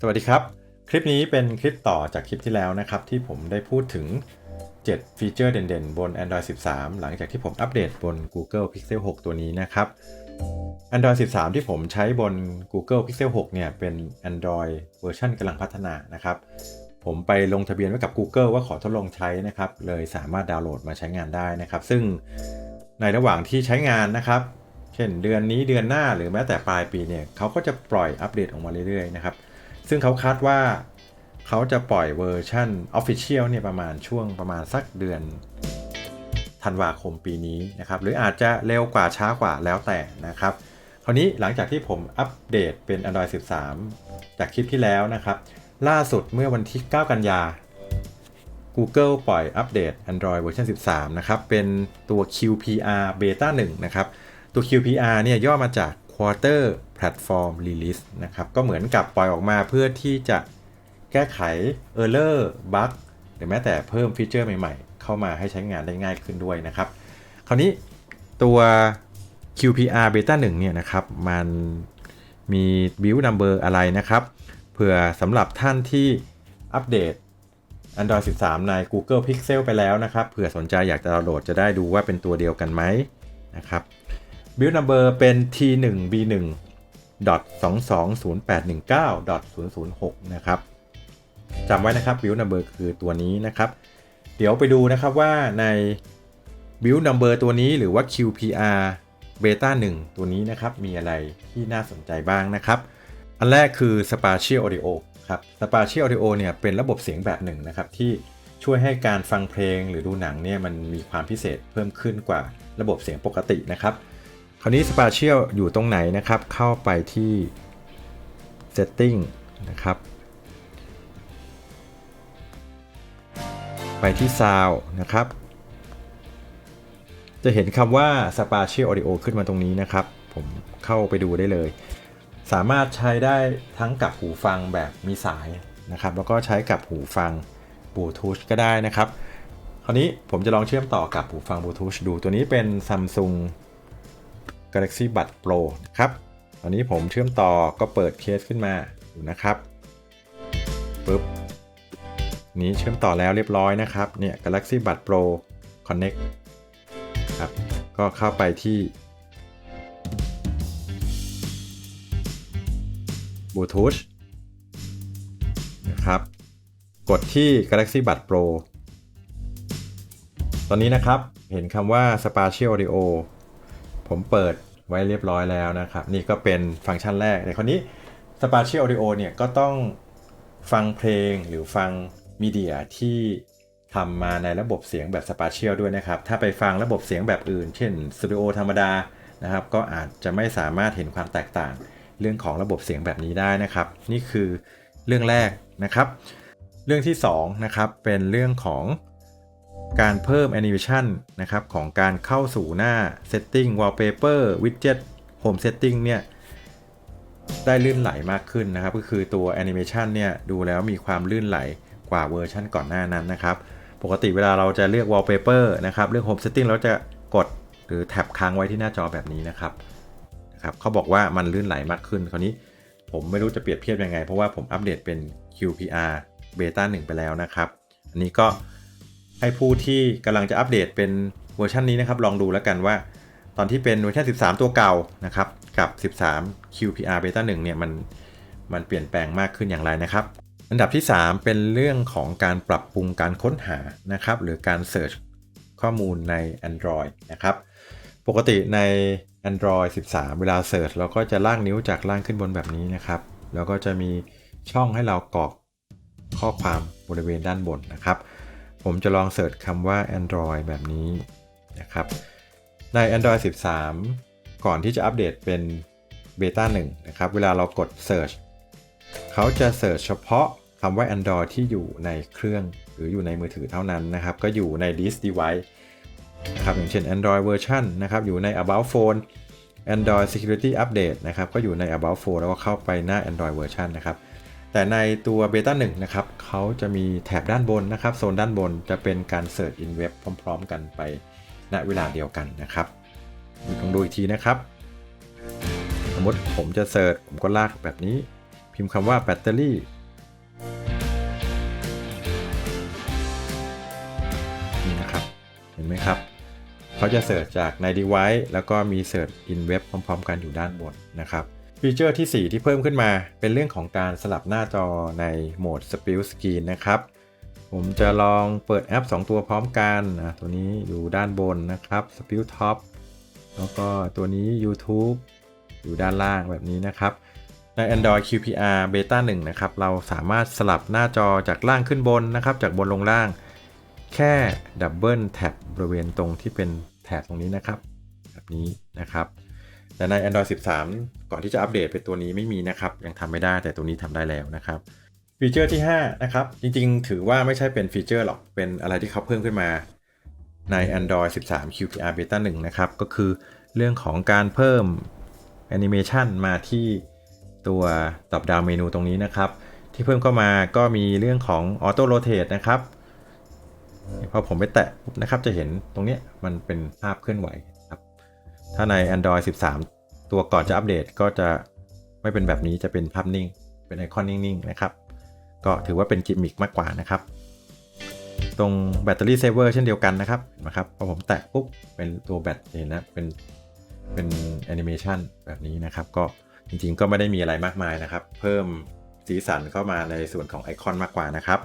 สวัสดีครับ คลิปนี้เป็นคลิปต่อจากคลิปที่แล้วนะครับ ที่ผมได้พูดถึง 7 ฟีเจอร์เด่นๆ บน Android 13 หลังจากที่ผมอัปเดตบน Google Pixel 6 ตัวนี้นะครับ Android 13 ที่ผมใช้บน Google Pixel 6 เนี่ย เป็น Android เวอร์ชันกำลังพัฒนานะครับ ผมไปลงทะเบียนไว้กับ Google ว่าขอทดลองใช้นะครับ เลยสามารถดาวน์โหลดมาใช้งานได้นะครับ ซึ่งในระหว่างที่ใช้งานนะครับ เช่นเดือนนี้เดือนหน้าหรือแม้แต่ปลายปีเนี่ยเขาก็จะปล่อยอัปเดตออกมาเรื่อยๆนะครับ ซึ่งเขาคาดว่าเขาจะปล่อยเวอร์ชัน Official เนี่ยประมาณช่วงประมาณสักเดือนธันวาคมปีนี้นะครับ หรืออาจจะเร็วกว่าช้ากว่าแล้วแต่นะครับ คราวนี้หลังจากที่ผมอัปเดตเป็น Android 13 จากคลิปที่แล้วนะครับ ล่าสุดเมื่อวันที่ 9 กันยา Google ปล่อยอัปเดต Android เวอร์ชัน13 นะครับ เป็นตัว QPR Beta 1 นะครับ ตัว QPR เนี่ยย่อมาจาก Quarter Platform Release นะครับ ก็เหมือนกับปล่อยออกมาเพื่อที่จะแก้ไข Error Bug หรือแม้แต่เพิ่มฟีเจอร์ใหม่ๆ เข้ามาให้ใช้งานได้ง่ายขึ้นด้วยนะครับ คราวนี้ตัว QPR Beta 1เนี่ยนะครับ มันมี build number อะไรนะครับ เผื่อสำหรับท่านที่อัปเดต Android 13 ใน Google Pixel ไปแล้วนะครับ เผื่อสนใจอยากจะดาวน์โหลดจะได้ดูว่าเป็นตัวเดียวกันไหมนะครับ build number เป็น t1b1 220819006 นะครับจำไว้นะครับ build number คือตัวนี้นะครับ เดี๋ยวไปดูนะครับว่าใน build number ตัวนี้หรือว่า QPR beta 1 ตัวนี้นะครับ มีอะไรที่น่าสนใจบ้างนะครับ อันแรกคือ Spatial Audio ครับ Spatial Audio เนี่ยเป็นระบบเสียงแบบหนึ่งนะครับที่ช่วยให้การฟังเพลงหรือดูหนังเนี่ยมันมีความพิเศษเพิ่มขึ้นกว่าระบบเสียงปกตินะครับ คราวนี้ Spatial อยู่ตรงไหนนะครับ เข้าไปที่ Setting นะครับ ไปที่ Sound นะครับ จะเห็นคำว่า Spatial Audio ขึ้นมาตรงนี้นะครับ ผมเข้าไปดูได้เลย สามารถใช้ได้ทั้งกับหูฟังแบบมีสายนะครับ แล้วก็ใช้กับหูฟังบลูทูธก็ได้นะครับ คราวนี้ผมจะลองเชื่อมต่อกับหูฟังบลูทูธดู ตัวนี้เป็น Samsung Galaxy Buds Pro นะครับตอนนี้ผมเชื่อมต่อก็เปิดเคสขึ้นมาดูนะครับปึ๊บนี้เชื่อมต่อแล้วเรียบร้อยนะครับเนี่ย Galaxy Buds Pro Connect ครับก็เข้าไปที่บลูทูธนะครับ กดที่ Galaxy Buds Pro ตอนนี้นะครับ เห็นคำว่า Spatial Audio ผมเปิด ไว้เรียบร้อยแล้วนะครับ นี่ก็เป็นฟังก์ชันแรกแต่คราวนี้ Spatial Audio เนี่ยก็ต้องฟังเพลงหรือฟังมีเดียที่ทำมาในระบบเสียงแบบ Spatial ด้วยนะครับ ถ้าไปฟังระบบเสียงแบบอื่น เช่นสตูดิโอธรรมดานะครับ ก็อาจจะไม่สามารถเห็นความแตกต่าง เรื่องของระบบเสียงแบบนี้ได้นะครับ นี่คือเรื่องแรกนะครับ เรื่องที่2นะครับเป็นเรื่องของ การเพิ่มแอนิเมชันนะครับของการเข้าสู่หน้า Setting Wallpaper Widget Home Setting เนี่ยได้ลื่นไหลมากขึ้นนะครับ ก็คือตัวแอนิเมชันเนี่ยดูแล้วมีความลื่นไหลกว่าเวอร์ชันก่อนหน้านั้นนะครับ ปกติเวลาเราจะเลือก Wallpaper นะครับเลือก Home Setting เราจะกดหรือแท็บค้างไว้ที่หน้าจอแบบนี้นะครับนะครับเขาบอกว่ามันลื่นไหลมากขึ้นคราวนี้ผมไม่รู้จะเปรียบเทียบยังไง เพราะว่าผมอัปเดตเป็น QPR Beta 1 ไปแล้วนะครับ อันนี้ก็ ให้ผู้ที่กำลังจะอัปเดตเป็นเวอร์ชันนี้นะครับ ลองดูแล้วกันว่า ตอนที่เป็นเวอร์ชัน 13 ตัวเก่านะครับ กับ 13 QPR Beta 1เนี่ยมันมันเปลี่ยนแปลงมากขึ้นอย่างไรนะครับ อันดับที่ 3 เป็นเรื่องของการปรับปรุงการค้นหานะครับ หรือการ Search ข้อมูลใน Android นะครับ ปกติใน Android 13 เวลาเสิร์ชเราก็จะลากนิ้วจากล่างขึ้นบนแบบนี้นะครับ แล้วก็จะมีช่องให้เรากรอกข้อความบริเวณด้านบนนะครับ ผมจะลองเสิร์ชคำว่า Android แบบนี้นะครับใน Android 13 ก่อนที่จะอัปเดตเป็น Beta 1นะครับ เวลาเรากด Search เขาจะเสิร์ชเฉพาะคำว่า Android ที่อยู่ในเครื่องหรืออยู่ในมือถือเท่านั้นนะครับ ก็อยู่ใน this device นะครับอย่างเช่น Android version นะครับ อยู่ใน About Phone Android Security Update นะครับ ก็อยู่ใน About Phone แล้วก็เข้าไปหน้า Android version นะครับ แต่ในตัว Beta 1นะครับเขาจะมีแถบด้านบนนะครับโซนด้านบนจะเป็นการ Search in Web พร้อม ๆ กันไปณเวลาเดียวกันนะครับลองดูอีกทีนะครับ สมมติผมจะเสิร์ชผมก็ลากแบบนี้ พิมพ์คำว่าแบตเตอรี่นี่นะครับ เห็นไหมครับเขาจะเสิร์ชจากใน device แล้วก็มีเสิร์ช in web พร้อม ๆ กันอยู่ด้านบนนะครับ ฟีเจอร์ที่ 4 ที่เพิ่มขึ้นมา เป็นเรื่องของการสลับหน้าจอในโหมด Split Screen นะครับ ผมจะลองเปิดแอป 2 ตัวพร้อมกันนะตัวนี้อยู่ด้านบนนะครับ Split Top แล้วก็ตัวนี้ YouTube อยู่ด้านล่างแบบนี้นะครับ ใน Android QPR Beta 1 นะครับ เราสามารถสลับหน้าจอจากล่างขึ้นบนนะครับ จากบนลงล่าง แค่ดับเบิลแท็บบริเวณตรงที่เป็นแถบตรงนี้นะครับ แบบนี้นะครับ แต่ใน Android 13 ก่อนที่จะอัปเดตเป็นตัวนี้ไม่มีนะครับ ยังทำไม่ได้แต่ตัวนี้ทำได้แล้วนะครับ ฟีเจอร์ที่ 5 นะครับ จริงๆ ถือว่าไม่ใช่เป็นฟีเจอร์หรอก เป็นอะไรที่เขาเพิ่มขึ้นมาใน Android 13 QPR Beta 1 นะครับ ก็คือเรื่องของการเพิ่มแอนิเมชันมาที่ตัวตอบดาวเมนูตรงนี้นะครับ ที่เพิ่มเข้ามาก็มีเรื่องของ Auto Rotate นะครับพอผมไปแตะปุ๊บนะครับจะเห็นตรงนี้มันเป็นภาพเคลื่อนไหว ถ้าใน Android 13 ตัวก่อนจะอัปเดตก็จะไม่เป็นแบบนี้จะเป็นภาพนิ่ง เป็นไอคอนนิ่งๆนะครับ ก็ถือว่าเป็นกิมมิคมากกว่านะครับ ตรงแบตเตอรี่เซเวอร์เช่นเดียวกันนะครับเห็นะครับพอผมแตะปุ๊บเป็นตัวแบตเห็นนะเป็นเป็นแอนิเมชันแบบนี้นะครับ ก็จริงๆก็ไม่ได้มีอะไรมากมายนะครับ เพิ่มสีสันเข้ามาในส่วนของไอคอนมากกว่านะครับ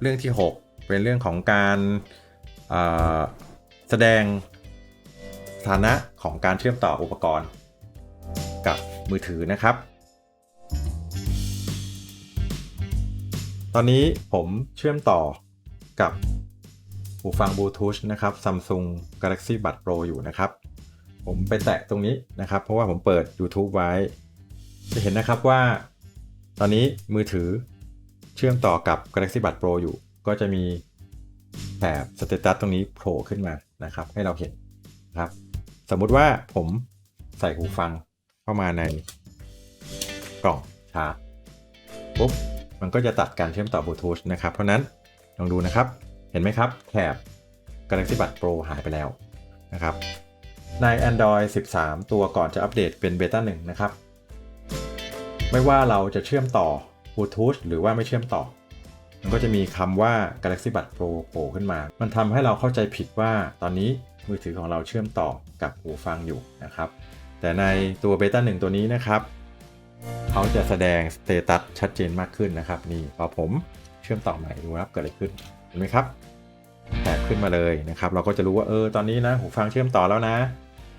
เรื่องที่ 6 เป็นเรื่องของการแสดง ถานะของการเชื่อมต่ออุปกรณ์ กับมือถือนะครับ ตอนนี้ผมเชื่อมต่อกับหูฟังบลูทูธนะครับ Samsung Galaxy Buds Pro อยู่นะครับ ผมไปแตะตรงนี้นะครับ เพราะว่าผมเปิด YouTube ไว้ จะเห็นนะครับว่า ตอนนี้มือถือเชื่อมต่อกับ Galaxy Buds Pro อยู่ ก็จะมีแถบสเตตัสตรงนี้โผล่ขึ้นมานะครับ ให้เราเห็นนะครับ สมมุติว่าผมใส่หูฟังเข้ามาในกล่องชาปุ๊บมันก็จะตัดการเชื่อมต่อบลูทูธนะครับ เพราะนั้นลองดูนะครับ เห็นไหมครับแถบ Galaxy Buds Pro หายไปแล้วนะครับ ใน Android 13 ตัวก่อนจะอัปเดตเป็นเบต้า1นะครับ ไม่ว่าเราจะเชื่อมต่อบลูทูธหรือว่าไม่เชื่อมต่อ มันก็จะมีคำว่า Galaxy Buds Pro โผล่ขึ้นมา มันทำให้เราเข้าใจผิดว่าตอนนี้ มือถือของเราเชื่อมต่อกับหูฟังอยู่นะครับ แต่ในตัวเบต้า1ตัวนี้นะครับเขาจะแสดงสเตตัสชัดเจนมากขึ้นนะครับ นี่พอผมเชื่อมต่อใหม่ดูครับเกิดอะไรขึ้นเห็นไหมครับแถบขึ้นมาเลยนะครับ เราก็จะรู้ว่าเออตอนนี้นะหูฟังเชื่อมต่อแล้วนะ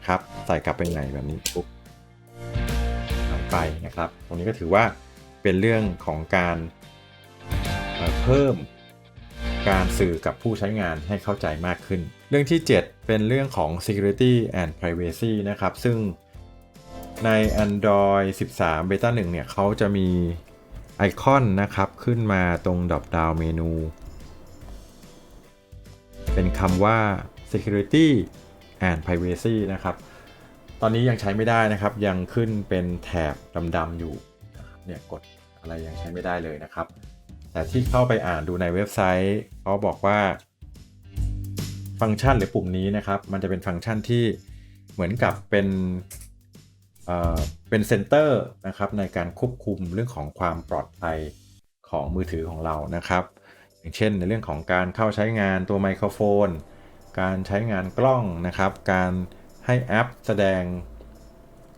ครับ ใส่กลับไปไหนแบบนี้ปุ๊บหายไปนะครับ ตรงนี้ก็ถือว่าเป็นเรื่องของการเพิ่ม การสื่อกับผู้ใช้งานให้เข้าใจมากขึ้น เรื่องที่ 7 เป็นเรื่องของ security and privacy นะครับ ซึ่งใน Android 13 Beta 1 เนี่ยเขาจะมีไอคอนนะครับ ขึ้นมาตรงดรอปดาวเมนู เป็นคำว่า security and privacy นะครับ ตอนนี้ยังใช้ไม่ได้นะครับ ยังขึ้นเป็นแถบดำๆอยู่เนี่ยกดอะไรยังใช้ไม่ได้เลยนะครับ แต่ที่เข้าไปอ่านดูในเว็บไซต์เขาบอกว่า ฟังก์ชันหรือปุ่มนี้นะครับ มันจะเป็นฟังก์ชันที่เหมือนกับเป็นเป็นเซนเตอร์นะครับในการควบคุมเรื่องของความปลอดภัยของมือถือของเรานะครับ อย่างเช่นในเรื่องของการเข้าใช้งานตัวไมโครโฟน การใช้งานกล้องนะครับ การให้แอปแสดง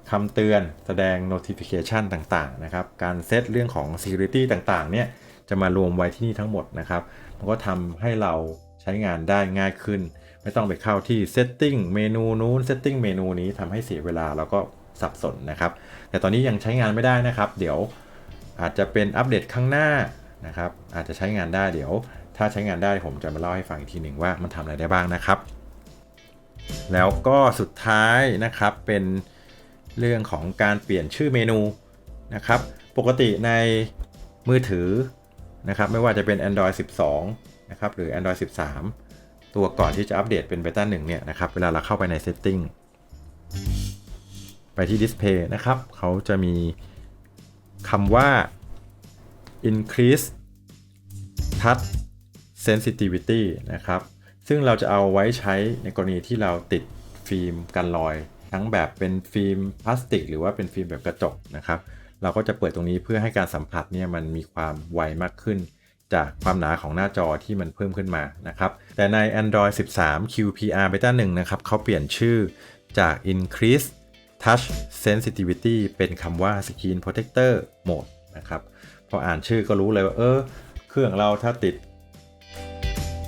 คำเตือน แสดง notification ต่างๆนะครับ การเซตเรื่องของ security ต่างๆเนี่ย จะมารวมไว้ที่นี่ทั้งหมดนะครับ มันก็ทำให้เราใช้งานได้ง่ายขึ้น ไม่ต้องไปเข้าที่ setting เมนูนู้น setting เมนูนี้ทำให้เสียเวลาแล้วก็สับสนนะครับ แต่ตอนนี้ยังใช้งานไม่ได้นะครับ เดี๋ยวอาจจะเป็นอัปเดตข้างหน้านะครับ อาจจะใช้งานได้เดี๋ยว ถ้าใช้งานได้ผมจะมาเล่าให้ฟังอีกทีหนึ่งว่ามันทำอะไรได้บ้างนะครับ แล้วก็สุดท้ายนะครับเป็นเรื่องของการเปลี่ยนชื่อเมนูนะครับ ปกติในมือถือ นะครับไม่ว่าจะเป็น Android 12 นะครับหรือ Android 13 ตัวก่อนที่จะอัปเดตเป็นเบต้า1เนี่ยนะครับเวลาเราเข้าไปใน Setting ไปที่ Display นะครับเขาจะมีคำว่า increase touch sensitivity นะครับ ซึ่งเราจะเอาไว้ใช้ในกรณีที่เราติดฟิล์มกันรอย ทั้งแบบเป็นฟิล์มพลาสติก หรือว่าเป็นฟิล์มแบบกระจกนะครับ เราก็จะเปิดตรงนี้เพื่อให้การสัมผัสเนี่ยมันมีความไวมากขึ้น จากความหนาของหน้าจอที่มันเพิ่มขึ้นมานะครับแต่ใน Android 13 QPR Beta 1นะครับเขาเปลี่ยนชื่อจาก Increase Touch Sensitivity เป็นคำว่า Screen Protector Mode นะครับพออ่านชื่อก็รู้เลยว่าเออเครื่องเราถ้าติด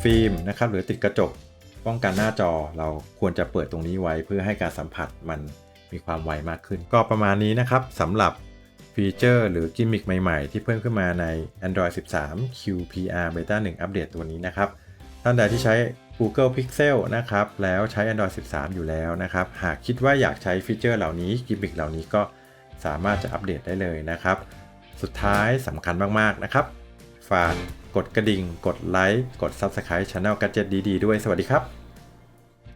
ฟิล์มนะครับหรือติดกระจกป้องกันหน้าจอเราควรจะเปิดตรงนี้ไว้เพื่อให้การสัมผัสมันมีความไวมากขึ้น ก็ประมาณนี้นะครับสำหรับ ฟีเจอร์หรือกิมมิคใหม่ๆ ที่เพิ่มขึ้นมาใน Android 13 QPR Beta 1 อัปเดตตัวนี้นะครับ ท่านใดที่ใช้ Google Pixel นะครับ แล้วใช้ Android 13 อยู่แล้วนะครับ หากคิดว่าอยากใช้ฟีเจอร์เหล่านี้กิมมิคเหล่านี้ก็สามารถจะอัปเดตได้เลยนะครับ สุดท้ายสำคัญมากๆนะครับ ฝากกดกระดิ่ง กดไลค์ กด Subscribe Channel Gadget ดีๆด้วย สวัสดีครับ